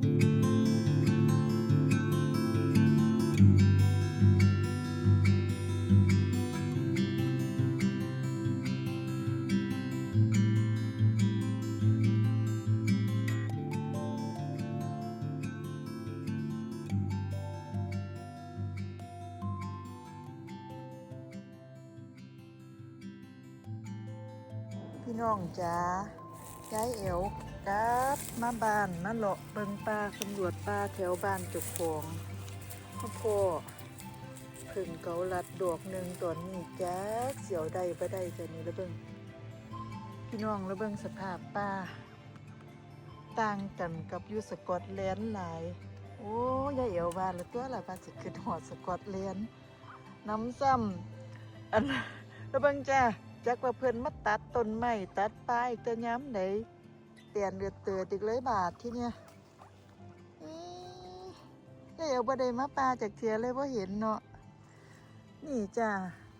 พี่น้องจ๋ายายเอ๋ว กลับมาบ้านมาเลาะเบิงป่าสำรวจป่าแถวบ้านจุกฟองพ่อพ่อพึ่งเกาลัดดอกหนึ่งตอนนี้จ้าเสียวใดบ่ได้จะนี่แล้วเบิงพี่น้องแล้วเบิงสภาพป่าต่างกันกับยูสกอตแลนด์หลาย โอ้ยายเอ๋วว่าแล้วตัวละว่าสิขึ้นหอดสกอตแลนด์น้ำซ้ำอันแล้วเบิ่งจ้าจักว่าเพิ่อนมาตัดต้นไม้ตัดป้ายแต่ย้ำไหน เตียนเดือดเตือดอีกเลยบาทที่เนี่ยอืมได้เอาบไดมาปลาจากเทียเลยว่าเห็นเนาะนี่จ้า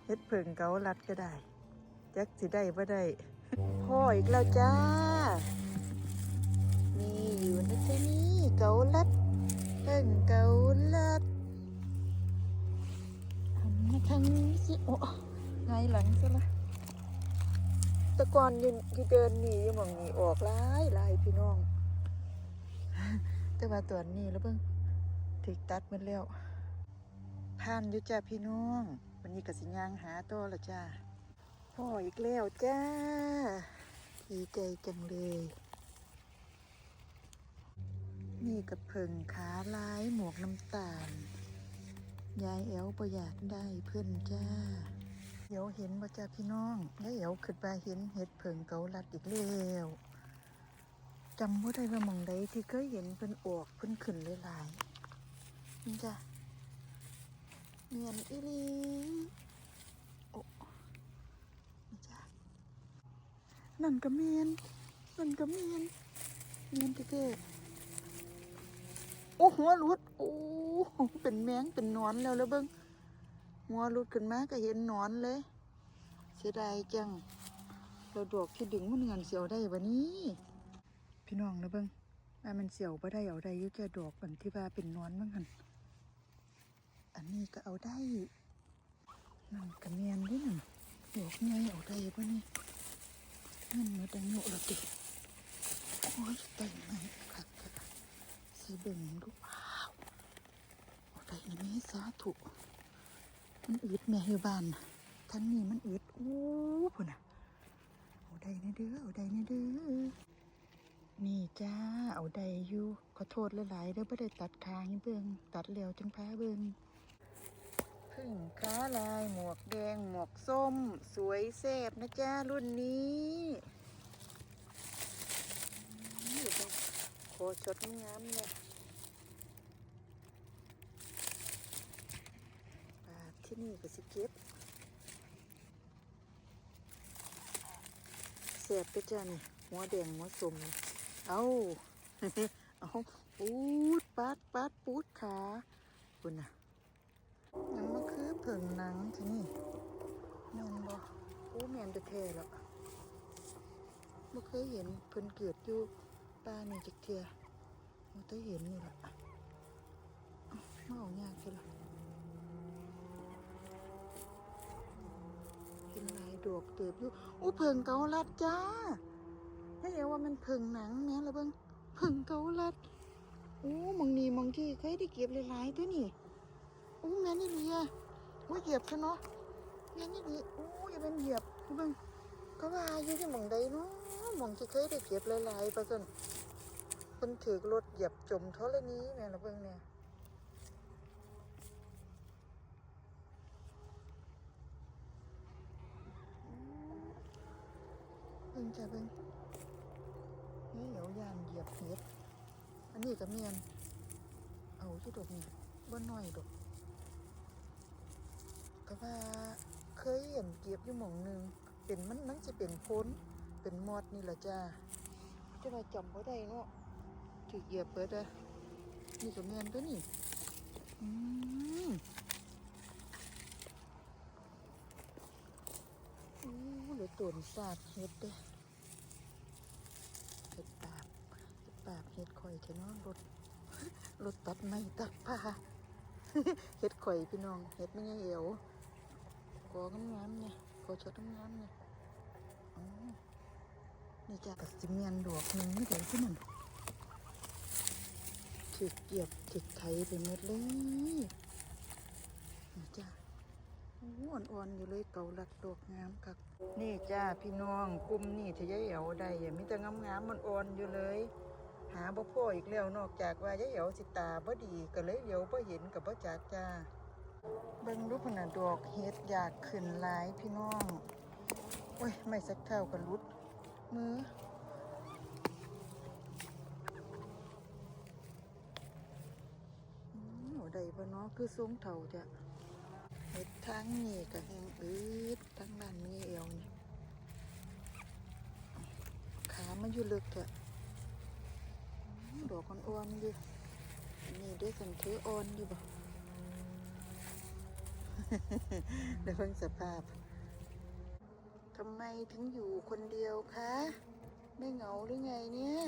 เฮ็ดเผิงเกาลัดก็ได้จักสิได้บ่ได้พ่ออีกแล้วจ้านี่อยู่นะจ๊ะนี่เกาลัดเพิ่งเกาลัดหันมาทางนี้สิโอ้ไงหลังซะละตะกอนยืนยืนเดินหนีอยู่หมองหนีออกหลายหลาย พี่น้อง แต่ว่าตัวนี้แล้วเบิ่งถึกตัดมันแล้วผ่านอยู่จ้าพี่น้อง วันนี้ก็สิยางหาตัวละจ้าพ่ออีกแล้วจ้าดีใจจังเลย นี่กับเพิงขาลายหมวกน้ำตาล ยายแอวประหยัดได้เพื่อนจ้าเดี๋ยวเห็นบ่จ้าพี่น้องยายแอวขึ้นไปเห็นเห็ดเผิงเกาลัดอีกแล้ว จำว่าได้ว่าหมองใดที่เคยเห็นเพิ่นออกเพิ่นขึ้นหลายๆนี่จ้ะเมียนอีลีโอ้นี่จ้ะนั่นก็เมียนนั่นก็เมียนเมียนเกิดโอ้หัวหลุดโอ้เป็นแมงเป็นนอนแล้วแล้วเบิ้งหัวหลุดขึ้นมาก็เห็นนอนเลย เสียดายจังเราดอกที่ดึงมันเงินเสียวได้บะนี้ พี่น้องนะเบิ้งว่ามันเสียวบ่ได้เอาได้ยุ่แค่ดอกอันที่ว่าเป็นนอนบ้างหันอันนี้ก็เอาได้นั่นกระเมียนด้วยนั่นดอกไงเอาได้ปะนี่เงินมาดังโยละติโอ้ยแต่งไหนคักค่ะใส่เบิ่งดูว้าวเอาไปนี่แม่สาธุมันอืดแม่อยู่บ้านน่ะทั้งนี้มันอืดอู้พุ่นน่ะเอาได้นเด้อเอาได้นเด้อ นี่จ้า เอาได้อยู่ขอโทษหลายๆเด้อไม่ได้ตัดคางเบิ่งตัดแล้วจังพาเบิ่งพึ่งขาลายหมวกแดงหมวกส้ม สวยแซ่บนะจ้ารุ่นนี้โคชดงามเนี่ยปาที่นี่ก็สิเก็บเสียบไปจ้านี่หัวแดงหัวส้ม เอาเอาปูดปัดปัดปูดขาคุณนะยังมาคือเผิงหนังที่นี่แม่นบ่โอ้แมนจะเท่แล้วบ่เคยเห็นเพิ่นเกิดอยู่ป่านี่จักเทียเราได้เห็นนี่แหละเมาเอายากใช่หรอเป็นลายดอกเติบอยู่อู้เพิงเกาลัดจ้า เอว่ามันเพิงหนังแม่ละเบิ้งเพิงเกาลัดโอ้มองนี่มองที่เคยได้เก็บหลายๆตัวนี่อู้แม่นี่ดีอะอู้เหยียบซะเนาะแม่นี่ดีอู้อย่าเป็นเหยียบเบิ้งก็ว่าอยู่ที่หมองใดเนาะหมองที่เคยได้เก็บหลายๆประสันคนถือรถเหยียบจมเท่านี้แม่ละเบิ่งเนี่ยเบิ่งจ้ะเบิ่งนี่เดี๋ ยวยานเหยียบเห็ดอันนี้ก็เมียน เอาที่ดอกนี่บ่น้อยดอกก็ว่าเคยเห็นเก็บอยู่หม่องหนึงเป็นมันมันจะเป็นพ้นเป็นมอดนี่แหละจ้าจะมาจำบ่ได้เนาะถือเหยียบเปิดอะนี่ก็แมนตัวนี่อืมโอ้เหลือตัวนี่สาดเห็ดเด้เห็ดปาบเห็ดปาบเห็ดคอยจะน้อนรถรถตัดไม้ตัดผ้าเฮ็ดข่อยพี่น้องเฮ็ดไม่ไงเอวกองงามๆเนี่ยกอชดงามๆเนี่ยอ๋อนี่จะปัสจิเมียนดอกหนึ่งไม่เดี๋ยวที่นั่นถึกเหยียบถึกไถไปหมดเลยนี่จ้ะอ้อ่อนๆอยู่เลยเกาลัดดอกงามคัก นี่จ้าพี่น้องกลุ่มนี่ที่ยายเอวได้อะมีแต่งามๆมันอ่อนอยู่เลย หาบ่พ่ออีกแล้วนอกจากว่ายายเอ๋วสิตาบ่ดีก็เลยเหลียวบ่เห็นกับบ่จักจ้าเบิ่งรูปน่ะดอกเฮ็ดอยากขึ้นหลายพี่น้องโอ้ยไม่สักเท่ากันรุดมืออืมเอาได้บ่เนาะคือสูงเท่าจ้ะ เฮ็ดทางนี่ก็แห้งอืดทางนั้นมีเอวนี่ขามันอยู่ลึกเถอะดอกอ่อนๆอยู่นี่ด้วยสันถืออ่อนอยู่บ่เดี๋ยวเพิ่งสภาพทำไมถึงอยู่คนเดียวคะ ไม่เหงาหรือไงเนี่ย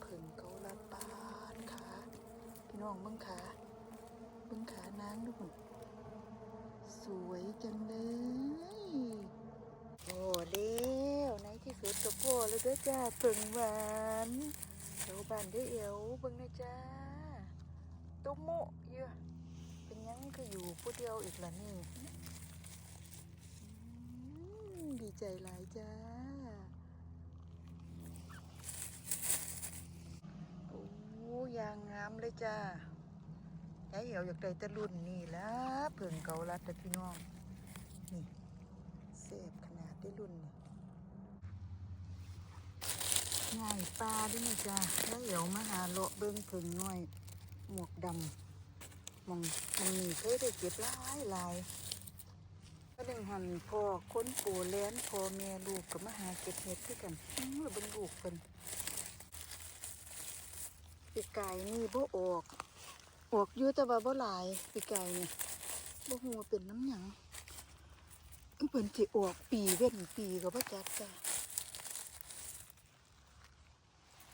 เพิ่งเขาละปาดขาพี่น้องเบ่งขาเบิ้งขานางดูน สวยจังเลย โอ้เลี้ยวในที่สุดก็พอแล้วด้อจ้าเพิ่งหวานเดี๋ยวบ้านได้เอวเบิ่งนะจ้าตุ้มโมเยอะเป็นยังก็อยู่ผู้เดียวอีกละนี่ดีใจหลายจ้าโอ้ยางงามเลยจ้า ยายเอวอยากได้ต่รุ่นนี่ละเพิ่งเกาลัดแต่พี่น้อง นี่เสพขนาดได้รุ่นนี่ง่ายปลาด้วยนะจ๊ะแล้วเดี๋ยวมาหาเลาะเบิ้งผึ่งน้อย หมวกดำมองมันมีเคยได้เก็บหลายหลายก็หนึ่งหันพ่อค้นปูแล้นพ่อแม่ลูกก็มาหาเก็บเห็ดด้วยกันอื้อบิ้งลูกเป็นปีกไก่นี่บ่ออก ออกอยู่แต่ว่าบ่หลายปีไก่นี่ยบ่ฮู้ว่าเป็นน้ำหยังเพิ่นสิออกปีเว้นปีก็บ่จักจ้ะ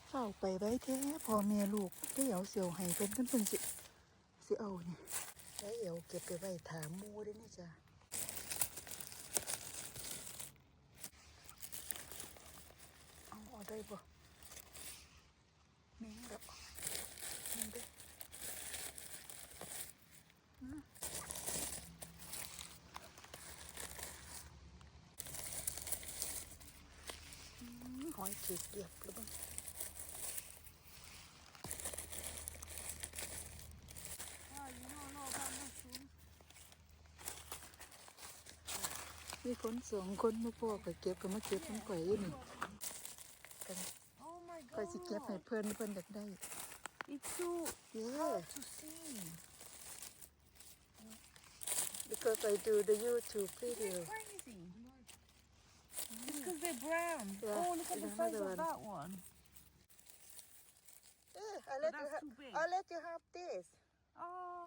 เข้าไปไว้แท้พอเมียลูกได้เอาเสียวให้เพิ่นเพิ่นเพิ่นสิสิเอานี่แล้วเอวเก็บไปไว้ถามมูด้วยนี่จ้ะเอาเอาได้บ่แม่งดอกแมงเด้ออืมอื มหอยจีบเกียบแล้วบ้าง Oh, you don't know about mushrooms. มีคนสองคนมาพ่อก็เก็บก็มาเก็บมันก่อยอยู่นี่กัน Oh my ก่อยสิเก็บให้ god. เพื่อนเพื่อนอยากได้ It's so เย้ hard to see. because I do the YouTube video It's crazy. It's because they're brown. Yeah, oh, look at the there's size another of one. that one. เออ I let you That's have too big. I let you have this Oh.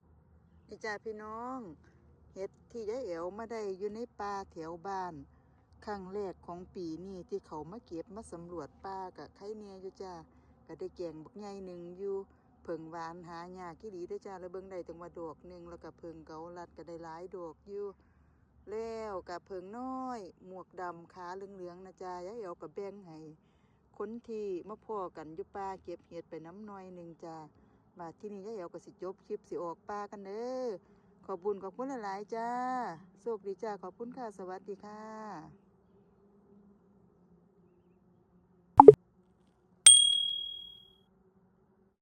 นี่จ้าพี่น้อง เห็ดที่ยายเอ๋วมาได้อยู่ในป่าแถวบ้าน ครั้งแรกของปีนี้ที่เขามาเก็บมาสำรวจป่ากับไข่เนียอยู่จ้าก็ได้แกงบักใหญ่หนึ่งอยู่เผิงหวานหายากกี่ดีได้อจ้าแล้วเบิ่งได้ถึงว่าดอกหนึ่งแล้วก็เผิงเกาลัดก็ได้หลายดอกอยู่ แล้วกับเพิงน้อย หมวกดำขาเหลืองๆนะจ๊ะยายเอวกับแบ่งให้คนที่มาพ่อกันอยู่ป่าเก็บเห็ดไปน้ำน้อยหนึ่งจ้าบาที่นี่ยายเอวก็สิจบคลิปสิออกป่ากันเด้อขอบุญขอบคุณหลายๆจ้าโชคดีจ้าขอบคุณค่ะสวัสดีค่ะ